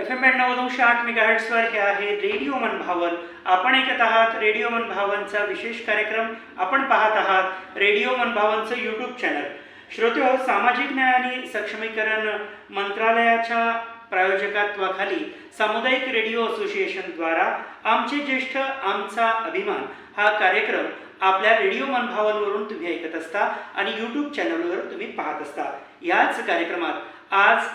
F M नव्वद आठ मेगाहर्ट्सवर हे आहे रेडिओ मन भावन. आपण ऐकत आहात रेडिओ मन भावनचा विशेष कार्यक्रम. आपण पाहत आहात रेडिओ मन भावनचं यूट्यूब चॅनल श्रोते हो, सामाजिक न्याय आणि सक्षमीकरण मंत्रालयाच्या प्रायोजकत्वाखाली सामुदायिक रेडिओ असोसिएशनद्वारा आमचे ज्येष्ठ आमचा अभिमान हा कार्यक्रम आपल्या रेडिओ मन भावनवरून तुम्ही ऐकत असता आणि यूट्यूब चॅनलवर तुम्ही पाहत असता. याच कार्यक्रमात आज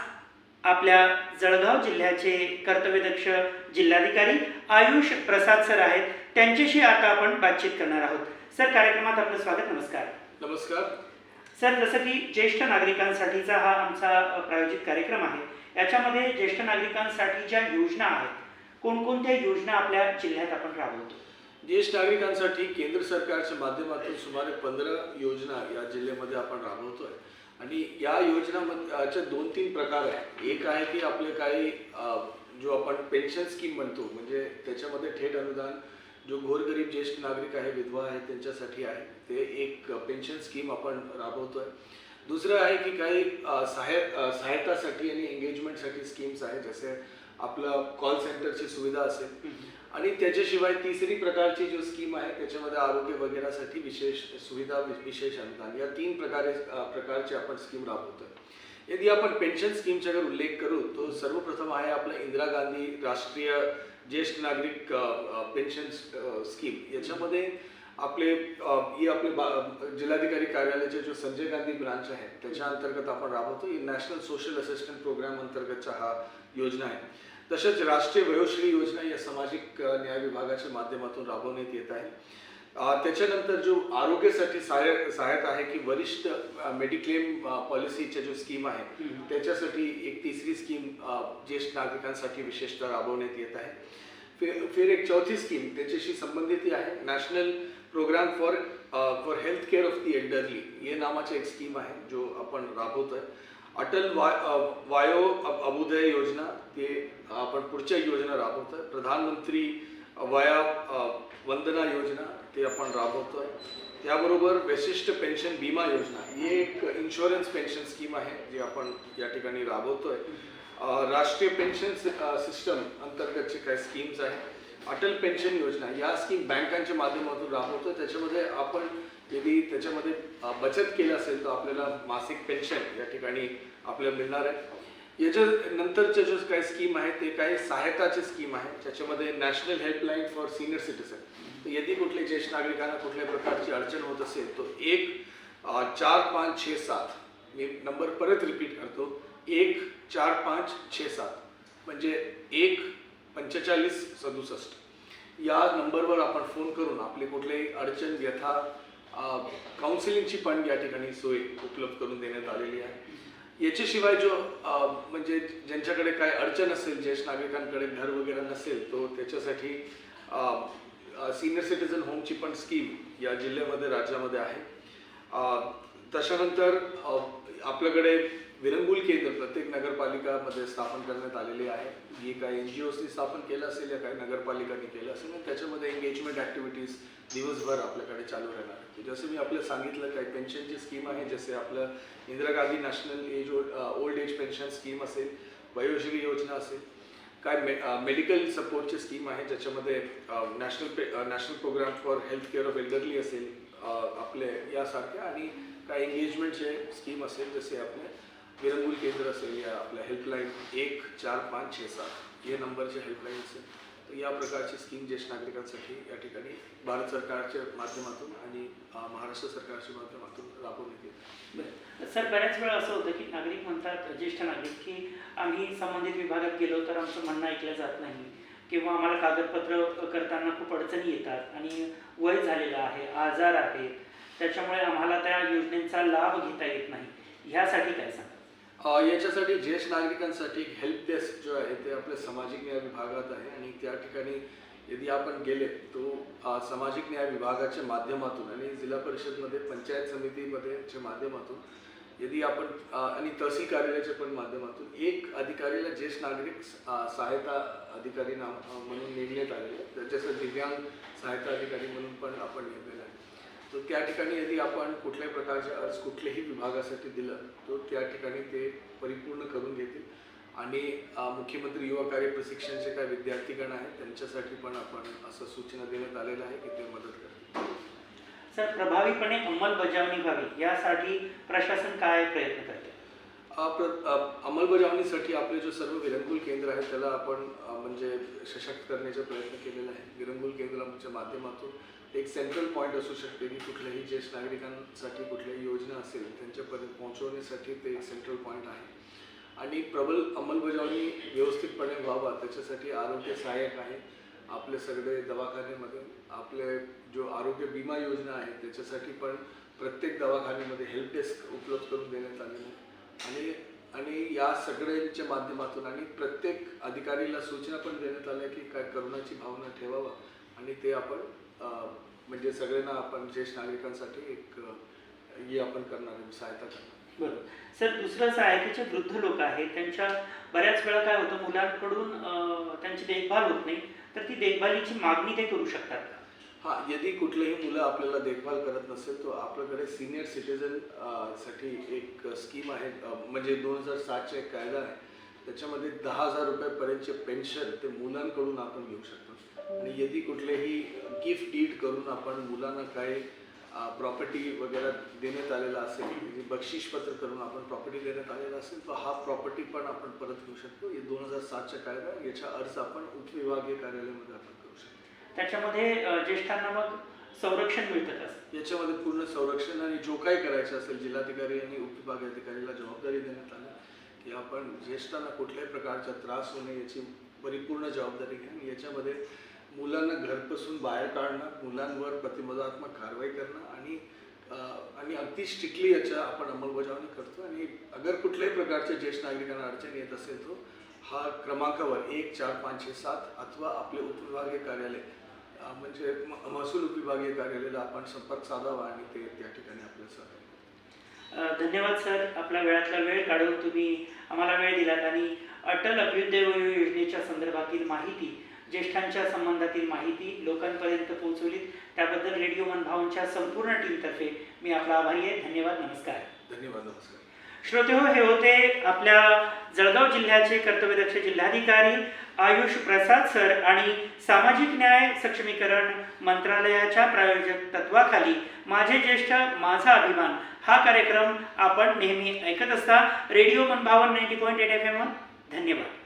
आपल्या जळगाव जिल्ह्याचे कर्तव्यदक्ष जिल्हाधिकारी आयुष प्रसाद सर आहेत. त्यांच्याशी आता आपण बातचीत करणार आहोत. सर कार्यक्रमात आपलं स्वागत नमस्कार. नमस्कार. सर जसं की ज्येष्ठ नागरिकांसाठीचा हा आमचा प्रायोजित कार्यक्रम आहे याच्यामध्ये ज्येष्ठ नागरिकांसाठी ज्या योजना आहेत. कोणकोणत्या योजना आपल्या जिल्ह्यात आपण राबवतो? ज्येष्ठ नागरिकांसाठी केंद्र सरकारच्या माध्यमातून सुमारे पंधरा योजना या जिल्ह्यामध्ये आपण राबवतोय. आणि या योजनाच्या दोन तीन प्रकार आहेत. एक आहे की आपले काही जो आपण पेन्शन स्कीम म्हणतो म्हणजे त्याच्यामध्ये थेट अनुदान जो गोरगरीब ज्येष्ठ नागरिक आहे विधवा आहे त्यांच्यासाठी आहे ते एक पेन्शन स्कीम आपण राबवतोय. दुसरं आहे की काही सहाय सहायतासाठी आणि एंगेजमेंटसाठी स्कीम्स आहेत जसे आपलं कॉल सेंटरची सुविधा असेल. आणि त्याच्याशिवाय तिसरी प्रकारची जो स्कीम आहे त्याच्यामध्ये आरोग्य वगैरेसाठी विशेष सुविधा विशेष अनुदान. या तीन प्रकारे प्रकारचे आपण स्कीम राबवतोय. यदि आपण पेन्शन स्कीमचा जर उल्लेख करू तो सर्वप्रथम आहे आपलं इंदिरा गांधी राष्ट्रीय ज्येष्ठ नागरिक पेन्शन स्कीम याच्यामध्ये आपले ही आपले जिल्हाधिकारी कार्यालयाचे जो संजय गांधी ब्रांच आहे त्याच्या अंतर्गत आपण राबवतो. ही नॅशनल सोशल असिस्टंट प्रोग्राम अंतर्गतचा हा योजना आहे. तसेच राष्ट्रीय वयोश्री योजना या सामाजिक न्याय विभागाच्या माध्यमातून राबवण्यात येत आहे. त्याच्यानंतर जो आरोग्यासाठी सहाय्य सहायता आहे की वरिष्ठ मेडिक्लेम पॉलिसीच्या जो स्कीम आहे. त्याच्यासाठी एक तिसरी स्कीम ज्येष्ठ नागरिकांसाठी विशेषतः राबवण्यात येत आहे. फिर फिर एक चौथी स्कीम त्याच्याशी संबंधित आहे. National program for for health care of the elderly हे नावाची एक स्कीम आहे जो आपण राबवतोय. अटल वाय वायो अभुदय योजना ते आपण पुढच्या योजना राबवतोय. प्रधानमंत्री वया वंदना योजना ते आपण राबवतोय. त्याबरोबर विशिष्ट पेन्शन विमा योजना ही एक इन्शुरन्स पेन्शन स्कीम आहे जी आपण या ठिकाणी राबवतोय. आहे राष्ट्रीय पेन्शन सिस्टम अंतर्गतचे काही स्कीम्स आहेत. अटल पेन्शन योजना या स्कीम बँकांच्या माध्यमातून राबवतो त्याच्यामध्ये आपण यदि त्याच्यामध्ये बचत केलं असेल तर आपल्याला मासिक पेन्शन या ठिकाणी आपल्याला मिळणार आहे. याच्या नंतरच्या जो काही स्कीम आहे ते काही सहायताचे स्कीम आहे त्याच्यामध्ये national helpline for senior citizen यदि कुठल्या ज्येष्ठ नागरिकांना कुठल्या प्रकारची अडचण होत असेल तर एक चार पाच छे सात मी नंबर परत रिपीट करतो. एक चार पाच छे सात. म्हणजे एक पंचेचाळीस सदुसष्ट. या नंबरवर आपण फोन करून आपली कुठलीही अडचण व्यथा काउन्सिलिंगची पण या ठिकाणी सोय उपलब्ध करून देण्यात आलेली आहे. याच्याशिवाय जो म्हणजे ज्यांच्याकडे काय अडचण असेल ज्येष्ठ नागरिकांकडे घर वगैरे नसेल तो त्याच्यासाठी सिनियर सिटीजन होमची पण स्कीम या जिल्ह्यामध्ये राज्यामध्ये आहे. त्याच्यानंतर आपल्याकडे विरंगुल केंद्र प्रत्येक नगरपालिकामध्ये स्थापन करण्यात आलेले आहे. जी काही एन जी ओसनी स्थापन केलं असेल या काही नगरपालिकांनी केलं असेल आणि त्याच्यामध्ये एंगेजमेंट ॲक्टिव्हिटीज दिवसभर आपल्याकडे चालू राहणार. जसं मी आपल्याला सांगितलं काही पेन्शनची स्कीम आहे जसे आपलं Indira Gandhi national age old age pension scheme असेल वयोश्री योजना असेल काय मे मेडिकल सपोर्टची स्कीम आहे ज्याच्यामध्ये national pay national program for health care of elderly असेल आपले यासारख्या आणि काही एंगेजमेंटचे स्कीम असेल जसे आपले विरंगुल केंद्र असेल या आपल्या हेल्पलाईन एक चार पाच छे सात या नंबरच्या हेल्पलाईन असेल. तर या प्रकारची स्कीम ज्येष्ठ नागरिकांसाठी या ठिकाणी भारत सरकारच्या माध्यमातून आणि महाराष्ट्र सरकारच्या माध्यमातून राबवण्यात येते बरं. सर बऱ्याच वेळा असं होतं की नागरिक म्हणतात ज्येष्ठ नागरिक की आम्ही संबंधित विभागात गेलो तर आमचं म्हणणं ऐकलं जात नाही. किंवा आम्हाला कागदपत्र करताना खूप अडचणी येतात आणि वय झालेलं आहे आजार आहे त्याच्यामुळे आम्हाला त्या योजनेचा लाभ घेता येत नाही. ह्यासाठी काय सांगा याच्यासाठी ज्येष्ठ नागरिकांसाठी हेल्प डेस्क जो आहे ते आपल्या सामाजिक न्याय विभागात आहे. आणि त्या ठिकाणी यदि आपण गेले तो सामाजिक न्याय विभागाच्या माध्यमातून आणि जिल्हा परिषदमध्ये पंचायत समितीमध्येच्या माध्यमातून यदि आपण आणि तहसील कार्यालयाच्या पण माध्यमातून एक अधिकारीला ज्येष्ठ नागरिक सहायता अधिकारी नाव म्हणून नेमण्यात आलेलं आहे त्याच्यासाठी दिव्यांग सहायता अधिकारी म्हणून पण आपण नेमलेलं आहे तर त्या ठिकाणी यदि आपण कुठल्याही प्रकारचे अर्ज कुठल्याही विभागासाठी दिलं तर त्या ठिकाणी ते परिपूर्ण करून घेतील. आणि मुख्यमंत्री युवा कार्य प्रशिक्षणचे काही विद्यार्थीगण आहेत त्यांच्यासाठी पण आपण असं सूचना देण्यात आलेलं आहे की ते मदत करतील. सर प्रभावीपणे अंमलबजावणी व्हावी यासाठी प्रशासन काय प्रयत्न करते? अ, प्र- अंमलबजावणीसाठी आपले जो सर्व विरंगुल केंद्र आहे त्याला आपण म्हणजे सशक्त करण्याचा प्रयत्न केलेला आहे. विरंगुल केंद्राच्या माध्यमातून एक सेंट्रल पॉईंट असू शकते की कुठल्याही ज्येष्ठ नागरिकांसाठी कुठल्याही योजना असेल त्यांच्यापर्यंत पोहोचवण्यासाठी ते एक सेंट्रल पॉईंट आहे. आणि प्रबल अंमलबजावणी व्यवस्थितपणे व्हावा त्याच्यासाठी आरोग्य सहाय्यक आहे. आपले सगळे दवाखान्यामध्ये आपले जो आरोग्य विमा योजना आहे त्याच्यासाठी पण प्रत्येक दवाखान्यामध्ये हेल्प डेस्क उपलब्ध करून देण्यात आलेलं आहे. आणि आणि या सगळ्यांच्या माध्यमातून आणि प्रत्येक अधिकारीला सूचना पण देण्यात आल्या की काय करुणाची भावना ठेवावा. आणि ते आपण म्हणजे सगळ्यांना आपण ज्येष्ठ नागरिकांसाठी एक हे आपण करणार आहे, सहायता करणार बरोबर सर दुसरं असं आहे की जे वृद्ध लोक आहेत त्यांच्या बऱ्याच वेळा काय होतं मुलांकडून त्यांची देखभाल होत नाही तर ती देखभालीची मागणी ते करू शकतात का? हा यदि कुठलेही मुलं आपल्याला देखभाल करत नसेल तर आपल्याकडे सिनियर सिटीजनसाठी एक स्कीम आहे. म्हणजे दोन हजार सातचा एक कायदा आहे. त्याच्यामध्ये दहा हजार रुपयापर्यंतचे पेन्शन ते मुलांकडून आपण घेऊ शकतो. आणि यदि कुठलेही गिफ्ट डीड करून आपण मुलांना काही प्रॉपर्टी वगैरे देण्यात आलेला असेल म्हणजे बक्षीसपत्र करून आपण प्रॉपर्टी देण्यात आलेला असेल तर हा प्रॉपर्टी पण आपण परत घेऊ शकतो. हे दोन हजार सातच्या कायदा आहे. याचा अर्ज आपण उपविभागीय कार्यालयामध्ये आपण करू शकतो. त्याच्यामध्ये ज्येष्ठांना मग संरक्षण मिळतं याच्यामध्ये पूर्ण संरक्षण आणि जो काही करायचं असेल जिल्हाधिकारी आणि उपविभागाधिकारीला जबाबदारी देण्यात आली की आपण ज्येष्ठांना कुठल्याही प्रकारचा त्रास होणे याची परिपूर्ण जबाबदारी घ्या आणि याच्यामध्ये मुलांना घरपासून बाहेर काढणं मुलांवर प्रतिबंधात्मक कारवाई करणं आणि आणि अगदी स्ट्रिक्टली याच्या आपण अंमलबजावणी करतो. आणि अगर कुठल्याही प्रकारच्या ज्येष्ठ नागरिकांना अडचण येत असेल तो हा क्रमांकावर एक चार पाचशे सात अथवा आपले उपविभागीय कार्यालय म्हणजे महसूल उपविभागीय कार्यालयाला आपण संपर्क साधावा आणि ते त्या ठिकाणी आपलं अ, धन्यवाद सर. आपला वेळातला वेळ काढून तुम्ही आम्हाला वेळ दिलात आणि अटल अभ्युदय योजनेच्या संदर्भातील माहिती ज्येष्ठांच्या संबंधातील माहिती लोकांपर्यंत पोहोचवली त्याबद्दल रेडिओ मनभावनच्या संपूर्ण टीमतर्फे मी आपला आभारी आहे. धन्यवाद. नमस्कार. धन्यवाद. नमस्कार. श्रोते हो हे होते आपल्या जळगाव जिल्ह्याचे कर्तव्यदक्ष जिल्हाधिकारी आयुष प्रसाद सर आणि सामाजिक न्याय सक्षमीकरण मंत्रालयाच्या प्रायोजक तत्वाखाली माझे ज्येष्ठ माझा अभिमान. हा कार्यक्रम आपण नेहमी ऐकत असता. Radio Manbhavan ninety point eight F M धन्यवाद.